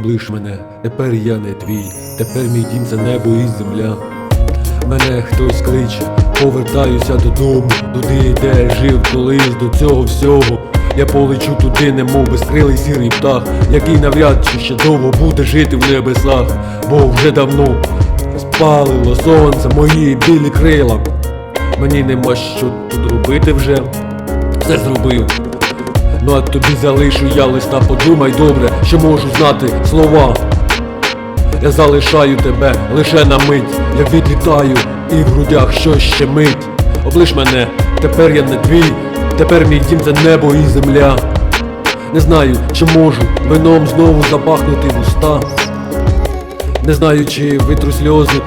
Облиш мене, тепер я не твій, тепер мій дім це небо і земля. Мене хтось кличе, повертаюся додому, туди, де жив колись до цього всього. Я полечу туди, немов безкрилий сірий птах, який навряд чи ще довго буде жити в небесах, бо вже давно спалило сонце мої білі крила. Мені нема що тут робити вже, все зробив. Ну а тобі залишу я листа, подумай добре, що можу знати слова. Я залишаю тебе лише на мить, я відлітаю і в грудях щось щемить. Облиш мене, тепер я не твій, тепер мій дім це небо і земля. Не знаю, чи можу вином знову запахнути вуста. Не знаю, чи витру сльози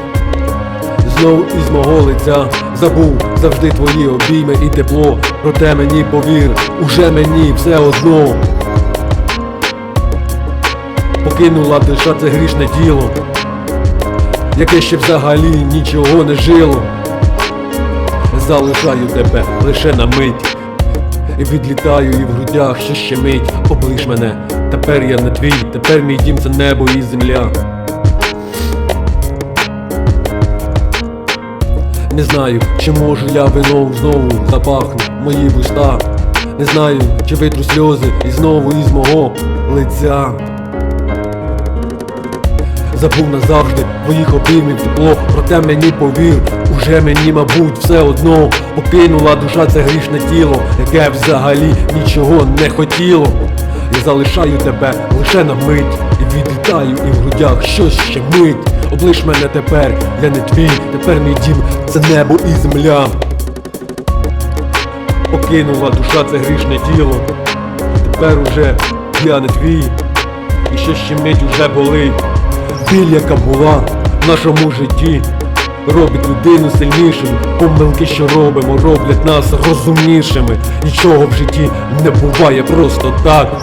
знов із мого лиця забув завжди твої обійми і тепло. Проте мені повір, уже мені все одно. Покинула душа це грішне діло, яке ще взагалі нічого не жило. Залишаю тебе лише на мить. Відлітаю і в грудях що щемить Облиш мене, тепер я не твій, тепер мій дім це небо і земля. Не знаю, чи можу я вином знову запахну мої вуста. Не знаю, чи витру сльози і знову із мого лиця. Забув назавжди твоїх обіймів тепло, проте мені повір, уже мені, мабуть, все одно покинула душа це грішне тіло, яке взагалі нічого не хотіло. Я залишаю тебе лише на мить і відлітаю і в грудях щось ще мить. Облиш мене тепер, я не твій, тепер мій дім це небо і земля. Покинула душа це грішне тіло. Тепер уже я не твій, і ще щемить уже болить. Біль, яка була в нашому житті, робить людину сильнішою. Помилки, що робимо, роблять нас розумнішими. Нічого в житті не буває просто так.